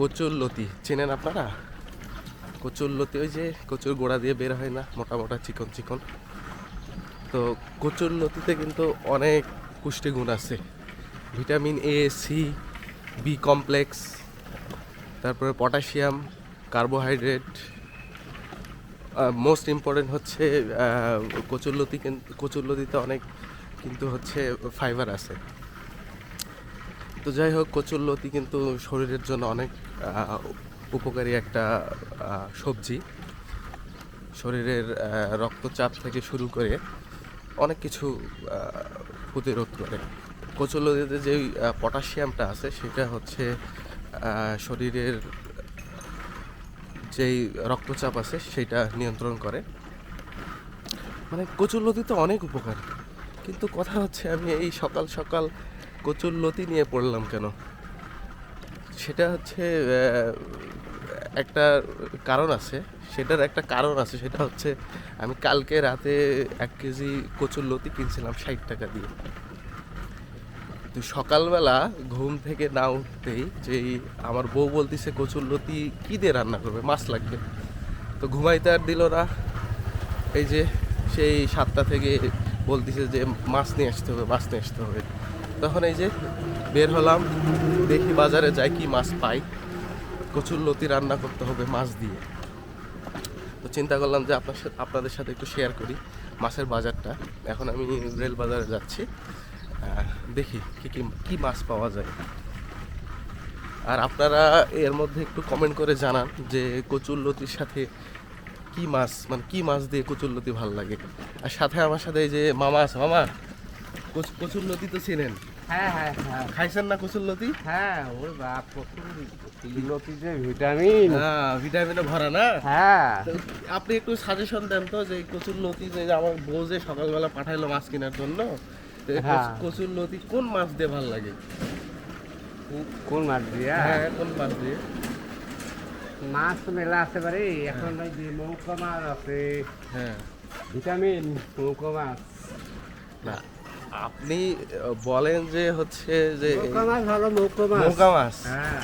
কচুর লতি চেনেন আপনারা? কচুর লতি ওই যে কচুর গোড়া দিয়ে বের হয় না, মোটা মোটা, চিকন চিকন। তো কচুর লতিতে কিন্তু অনেক পুষ্টিগুণ আছে। Vitamin A C B complex তারপরে পটাশিয়াম, কার্বোহাইড্রেট মোস্ট ইম্পর্টেন্ট হচ্ছে কচুরলতি কিন্তু কচুরলতিতে অনেক কিন্তু হচ্ছে ফাইবার আছে। তো যাই হোক, কচুরলতি কিন্তু শরীরের জন্য অনেক উপকারী একটা সবজি। শরীরের রক্তচাপ থেকে শুরু করে অনেক কিছু প্রতিরোধ করে। কচুরলতিতে যে পটাশিয়ামটা আছে, সেটা হচ্ছে শরীরের যেই রক্তচাপ আছে, সেটা নিয়ন্ত্রণ করে। মানে কচুরলতি তো অনেক উপকার। কিন্তু কথা হচ্ছে, আমি এই সকাল সকাল কচুরলতি নিয়ে পড়লাম কেন? সেটা হচ্ছে একটা কারণ আছে, সেটার একটা কারণ আছে, সেটা হচ্ছে আমি কালকে রাতে এক কেজি কচুর লতি কিনছিলাম ষাট টাকা দিয়ে। তো সকালবেলা ঘুম থেকে না উঠতেই যেই আমার বউ বলতিছে কচুরলতি কি দিয়ে রান্না করবে? মাছ লাগবে। তো ঘুমাইতে আর দিল না। এই যে সেই সাতটা থেকে বলতিছে যে, মাছ নিয়ে আসতে হবে, মাছ নিয়ে আসতে হবে। তখন এই যে বের হলাম, দেখি বাজারে যাই কি মাছ পাই। কচুরলতি রান্না করতে হবে মাছ দিয়ে। তো চিন্তা করলাম যে আপনার সাথে আপনাদের সাথে একটু শেয়ার করি মাছের বাজারটা। এখন আমি রেল বাজারে যাচ্ছি। দেখি কি কি কি মাছ পাওয়া যায়। আর আপনারা এর মধ্যে একটু কমেন্ট করে জানান যে কচুরলতির সাথে কি মাছ মানে কি মাছ দিয়ে কচুরলতি ভালো লাগে। আর সাথে আমার সাথে এই যে মামা আছে। মামা কচ- কচুরলতি তো চেনেন? হ্যাঁ হ্যাঁ হ্যাঁ। খাইছেন না কচুরলতি হ্যাঁ ওর বাপ লতি। যে ভিটামিন। হ্যাঁ ভিটামিনে ভরা না? হ্যাঁ। আপনি একটু সাজেশন দেন তো যে কচুর লতি যে আমার বউ যে সকালবেলা পাঠাইলো মাছ কেনার জন্য হ্যাঁ। কচুর লতি কোন মাছ দিয়ে ভালো লাগে? কোন মাছ দিয়া? হ্যাঁ কোন মাছ দিয়ে? মাছ তো মেলা আছে বারে এখন ওই যে মৌকা মাছ আছে। হ্যাঁ। ভিটামিন মৌকা মাছ। না। আপনি বলেন যে হচ্ছে যে নৌকা মাছ হ্যাঁ।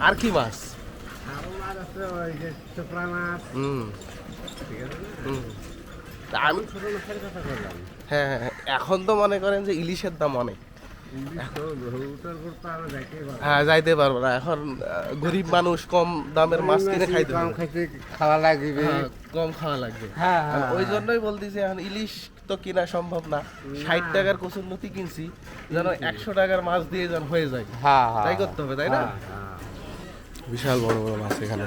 আর কি মাছ? হ্যাঁ হ্যাঁ, হ্যাঁ, এখন তো মনে করেন যে ইলিশের দাম অনেক। হ্যাঁ যাইতে পারব না। এখন গরিব মানুষ কম দামের মাছ কিনে খাইতে কম খাইতে খাওয়া লাগবে। হ্যাঁ, কম খাওয়া লাগবে। হ্যাঁ হ্যাঁ ওই জন্যই বলতেছি এখন ইলিশ তো কিনা সম্ভব না। ষাট টাকার কচুর লতি কিনছি যেন একশো টাকার মাছ দিয়ে যেন হয়ে যায়। হ্যাঁ হ্যাঁ তাই করতে হবে তাই না? হ্যাঁ, হ্যাঁ। বিশাল বড় বড় মাছ এখানে।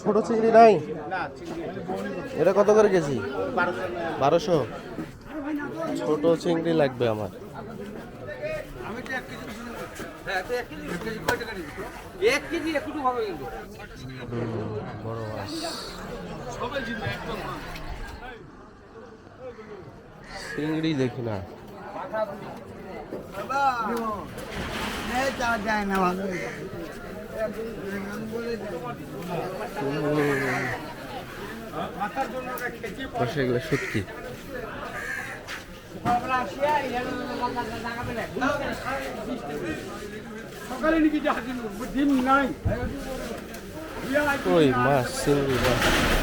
ছোট চিংড়ি নাই? এটা কত করে কেজি? বারোশো। ছোট চিংড়ি লাগবে আমার। চিংড়ি দেখি না। যায় না ভালো। বসে গেলে সকালে নাকি ডিম নাই। ওই মাছ চিংড়ি মাছ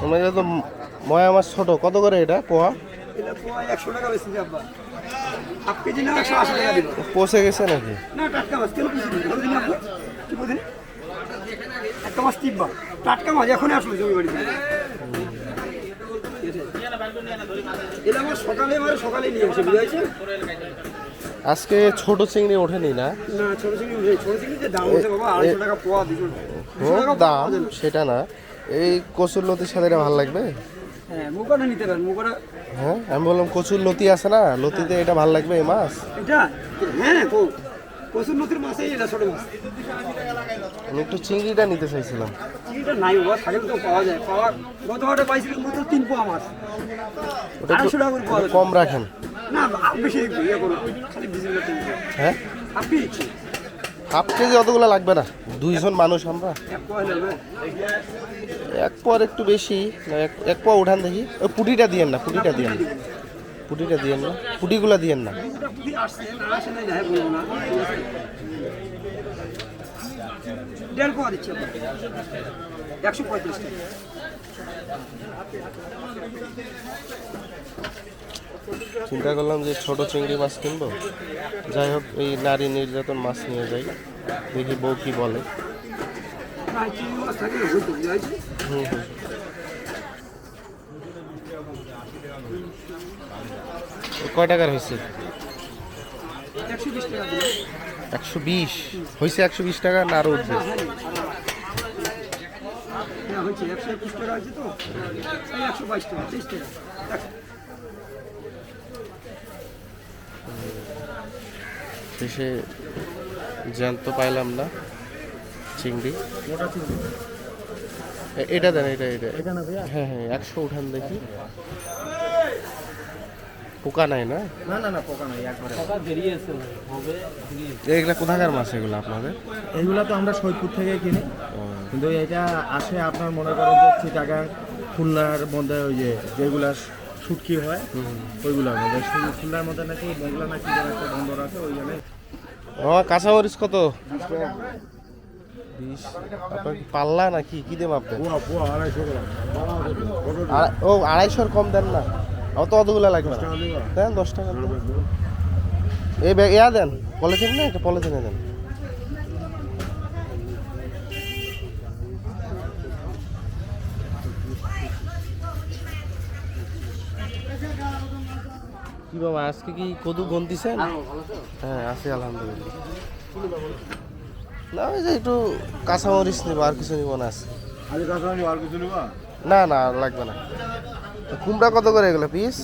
তোমার তো ময়া মাছ ছোট। কত করে এটা পোয়া? একশো টাকা বেশি আব্বা। হাফ কেজি না একশো আশি টাকা দিল পচে গেছে নাকি? না টাটকা মাছ। কেন কিছু দিন কি টাটকা মাছ টিপবা। টাটকা মাছ আসলো জমি এটা আমার সকালে সকালে নিয়ে এসে বুঝাইছে আজকে ছোট চিংড়ি ওঠেনি না? না ছোট চিংড়ি উঠে ছোট চিংড়িতে দাম বাবা টাকা পোয়া সেটা না। এই কচুর লতির সাথে এটা ভালো লাগবে? হ্যাঁ মুগাটা নিতে পারেন মুগাটা হ্যাঁ আমি বললাম কচুর লতি আছে না লতিতে এটা ভালো লাগবে এই মাছ? এটা? হ্যাঁ কচুর নদীর মাছই এটা ছোট মাছ। আমি একটু চিংড়িটা নিতে চাইছিলাম। চিংড়িটা নাই বাবা থাকলে তো পাওয়া যায়। পাওয়া পাইছিলাম মাত্র তিন পোয়া মাছ। ওটা কম রাখেন। না বেশি ইয়ে খালি পোয়া হ্যাঁ? হাফ কেজি অতগুলো লাগবে না। দুইজন মানুষ আমরা। এক পর একটু বেশি না এক- পোয়া উঠান দেখি। ওই পুটিটা দিয়েন না পুটিটা দিয়েন না। পুটিটা দিয়েন না পুটিগুলো দিয়েন না। একশো পঁয়ত্রিশ টাকা। চিন্তা করলাম যে ছোট চিংড়ি মাছ কিনবো। যাই হোক, এই নারী নির্যাতন মাছ নিয়ে যাই। দেখি বউ কি বলে। হুম হুম। কয় টাকার হয়েছে একশো বিশ। হয়েছে একশো বিশ টাকা না আরও উঠবে? হয়েছে একশো একুশ টাকা আছে তো? একশো বাইশ টাকা তেইশ টাকা। শেষে জ্যান্ত পাইলাম না চিংড়ি। এটা দেন এটা এটা। হ্যাঁ হ্যাঁ একশো উঠান দেখি। পোকা নাই না? এগুলা কোথাকার মাছ এগুলো আপনাদের? এইগুলা তো আমরা সৈয়দপুর থেকে কিনি। কিন্তু এটা আসে আপনার মনে করেন যে চিটাগাং খুলনার মধ্যে ওই যে যেগুলা শুটকি হয় ওইগুলোর মধ্যে খুলনার মধ্যে নাকি মেঘলা নাকি একটা বন্দর আছে ওইখানে। ও কত? বিশ আপনার কি পাল্লা নাকি? কি আড়াই- ও আড়াইশোর কম দেন না। অত অতগুলো লাগবে। দেন দশ টাকা। এই ব্যাগ ইয়া দেন। পলিথিন না একটা পলিথিনে দেন। কি বাবা আজকে কি কদু গন্তিছেন হ্যাঁ আছি আলহামদুলিল্লাহ। না ওই যে একটু কাঁচামরিচ নিবো আর কিছু নিবো না আজকে। না না আর লাগবে না। কুমড়া কত করে এগুলো পিস?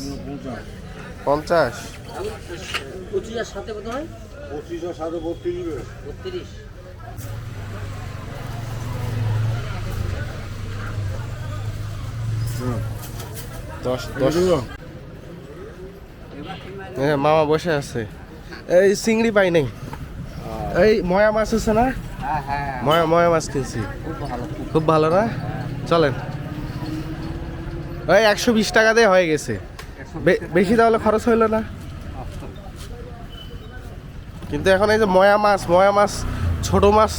পঞ্চাশ। পঁচিশের সাথে কত হয়? বত্রিশ দশ দশ। হ্যাঁ মামা বসে আছে। এই চিংড়ি পাই নাই। এই ময়া মাছ আছে না? ময়া ময়া মাছ কিনছি। খুব ভালো না? চলেন। ওই একশো বিশ টাকা দিয়ে হয়ে গেছে। বেশি তাহলে খরচ হইল না? কিন্তু এখন এই যে ময়া মাছ ময়া মাছ ছোট মাছ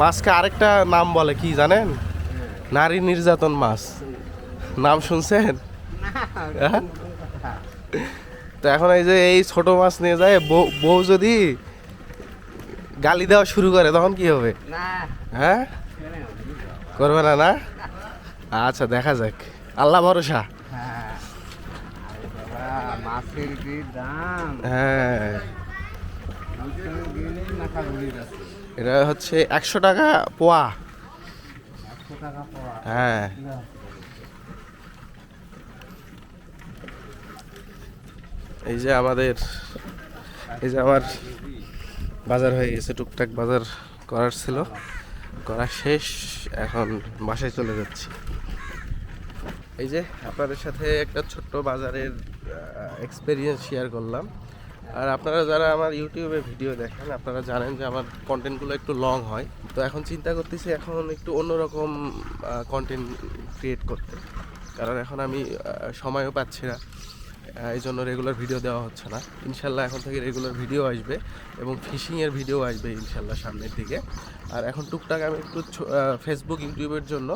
মাছকে আরেকটা নাম বলে কি জানেন? নারী নির্যাতন মাছ। নাম শুনছেন? হ্যাঁ? তো এখন এই যে এই ছোট মাছ নিয়ে যায় বউ- যদি গালি দেওয়া শুরু করে তখন কি হবে? হ্যাঁ? করবে না না? আচ্ছা দেখা যাক। আল্লাহ ভরসা। হ্যাঁ। এটা হচ্ছে একশো টাকা পোয়া। হ্যাঁ। এই যে আমাদের, এই যে আমার বাজার হয়ে গেছে, টুকটাক বাজার করার ছিল। করা শেষ, এখন বাসায় চলে যাচ্ছি। এই যে আপনাদের সাথে একটা ছোট্ট বাজারের এক্সপিরিয়েন্স শেয়ার করলাম। আর আপনারা যারা আমার ইউটিউবে ভিডিও দেখেন, আপনারা জানেন যে আমার কন্টেন্টগুলো একটু লং হয়। তো এখন চিন্তা করতেছি এখন একটু অন্যরকম কন্টেন্ট ক্রিয়েট করতে। কারণ এখন আমি সময়ও পাচ্ছি না। এই জন্য রেগুলার ভিডিও দেওয়া হচ্ছে না। ইনশাল্লাহ এখন থেকে রেগুলার ভিডিও আসবে এবং ফিশিংয়ের ভিডিও আসবে ইনশাল্লাহ সামনের দিকে। আর এখন টুকটাক আমি একটু ফেসবুক ইউটিউবের জন্য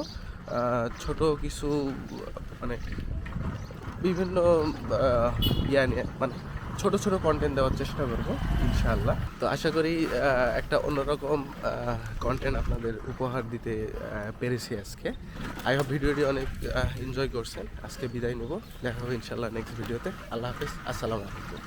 ছোট কিছু মানে বিভিন্ন ইয়া নিয়ে মানে ছোট ছোট কন্টেন্ট দেওয়ার চেষ্টা করব, ইনশাআল্লাহ। তো আশা করি একটা অন্যরকম কন্টেন্ট আপনাদের উপহার দিতে পেরেছি আজকে। আই হোপ ভিডিওটি অনেক এনজয় করছেন। আজকে বিদায় নেব। দেখা হবে ইনশাআল্লাহ নেক্সট ভিডিওতে আল্লাহ হাফিজ। আসসালামু আলাইকুম।